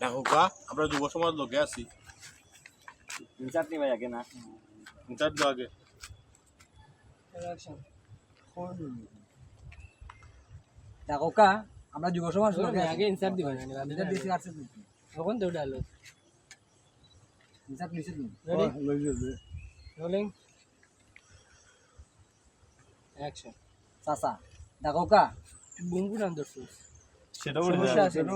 দেখো কা আমরা যুব সমাজ লোকে আছি চাটনি ভাই আগে না দাও আগে দেখো কা আমরা যুব সমাজ লোক আগে ইনসার্ট দিবেন ইনসার্ট দিছি আর তখন তো ডালো লিখে দিন রেডি রোলিং অ্যাকশন চাচা দেখো কা। সেটা সেটা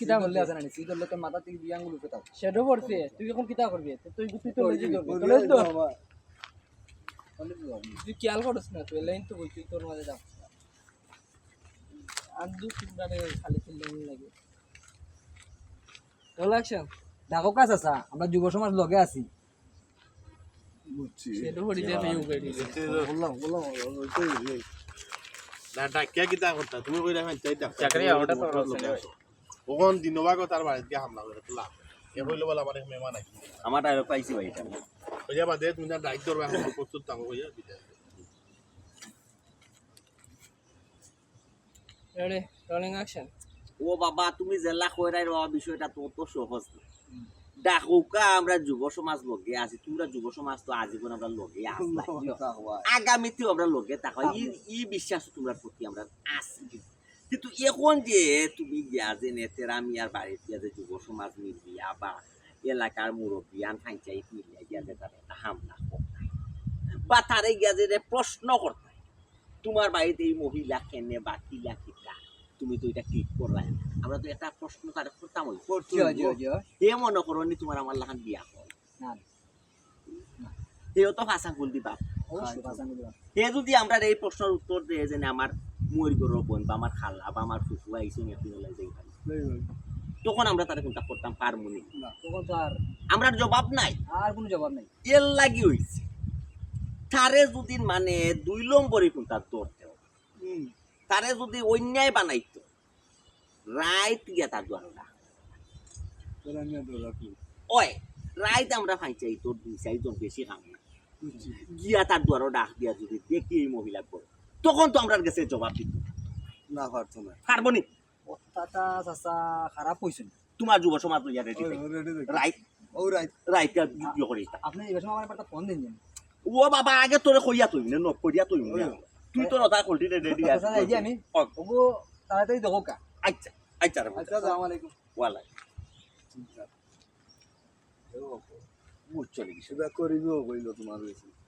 কিতা করলে আছে না সি করলে তোর মাথা থেকে দুই আঙ্গুল উঠে থাকবে সেটা পড়ছে তুই এখন কিতা করবি তুই তুই তো লজি করবি তো তো তুই খেয়াল করিস না তুই লাইন তো বলছিস তোর মাঝে দাও আর দু তিনবারে খালি খেললে লাগে। অ্যাকশন দেখো আমরা যুব সমাজ লগে আছি। সেটা পড়ি যে মেয়ে উগাই দিছে না ডাকিয়া কিতা করতা তুমি কইরা ফাইন চাইতা চাকরি ওটা তো ওখন দিনবাগ তার বাড়ি হামলা করে তোলা এ কইলো বলা মেহমান আইছে আমার ডায়লগ পাইছি ভাই এটা কইয়া বাদে তুমি না দায়িত্ব করবে এখন প্রস্তুত থাকো কইয়া বিদায় রেডি রোলিং অ্যাকশন ও বাবা তুমি জেলা কইরাই রওয়া বিষয়টা তো তো সহজ না ডাকুকা আমরা যুব সমাজ লগে আছি তোমরা যুব সমাজ তো আজীবন আমরা লগে আগামীতেও আমরা লগে থাকো ই ই বিশ্বাস তোমার প্রতি আমরা আছি। কিন্তু এখন যে তুমি গিয়া যে নেতেরা মিয়ার বাড়িতে গিয়া যে যুব সমাজ মিলিয়া বা এলাকার মুরব্বিয়ান পঞ্চায়েত মিলিয়া গিয়া যে তারা একটা হামলা করতাই বা তারে গিয়া যে প্রশ্ন করতাই তোমার বাড়িতে এই মহিলা কেনে বা কিলা এটা ক্লিক আমরা তো প্রশ্ন তারে করতাম ওই এ মনে করো নি তোমার আমার লাখান বিয়া হয়। সেও তো ভাষা ভুল দিবা। সে যদি আমরা এই প্রশ্নের উত্তর দেয় যে আমার বোন বা আমার খালা বা আমার ফুফু যাই তখন আমরা তারা কোনটা করতাম পারব নি? তখন তো আর আমরা জবাব নাই। আর কোনো জবাব নাই। এর লাগি হইছে। তারে যদি মানে দুই নম্বরে কোনটা ধরতে তারে যদি অন্যায় বানাইতো রাইত গিয়া তার দ্বারা ওই রাইত আমরা ফাইচাই তোর দুই চারজন বেশি খাম না। গিয়া তার দ্বারা ডাক দিয়া যদি দেখি এই মহিলা করে তখন তো আমরা কাছে জবাব দিত না পারতো না। পারব নি? কথাটা চাচা খারাপ হয়েছে তোমার যুব সমাজ লইয়া রেডি রাইট ও রাইট রাইট যুদ্ধ করি আপনি এই সময় আমার একটা ফোন দিন ও বাবা আগে তোরে কইয়া তুই না নক করিয়া তুই না? তুই তো নতা কলটি রেডি যে আমি ওগো তাড়াতাড়ি দেখো কা। আচ্ছা। আচ্ছা রে আচ্ছা। আসসালামু আলাইকুম। ওয়ালাই চলে গেছে। সেটা করিবেও কইল তোমার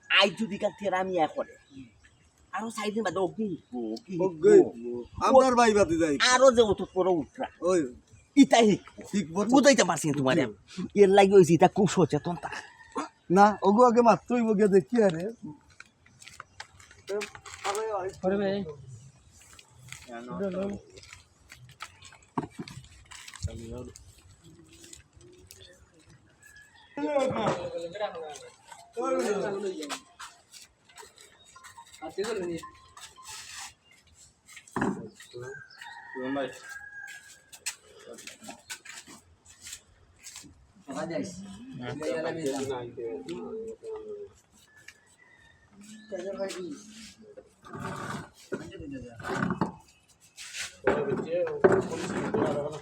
আই যদি কাল তেরা আমি করে আরও দিন বাদে অগ্নি আপনার ভাই যাই। আরও যে অত পর উঠরা ওই ইতাই হিক ঠিক বল বুঝাইতে পারছি তোমার। এর লাগি হয়েছে এটা খুব সচেতন তা। না ওগো আগে মাত্রই বগে দেখি আরে। করে ভাই। দেখা যাইস গেলা আমি যাম। কাজের ভাই কি? ভাই বাত তো এখন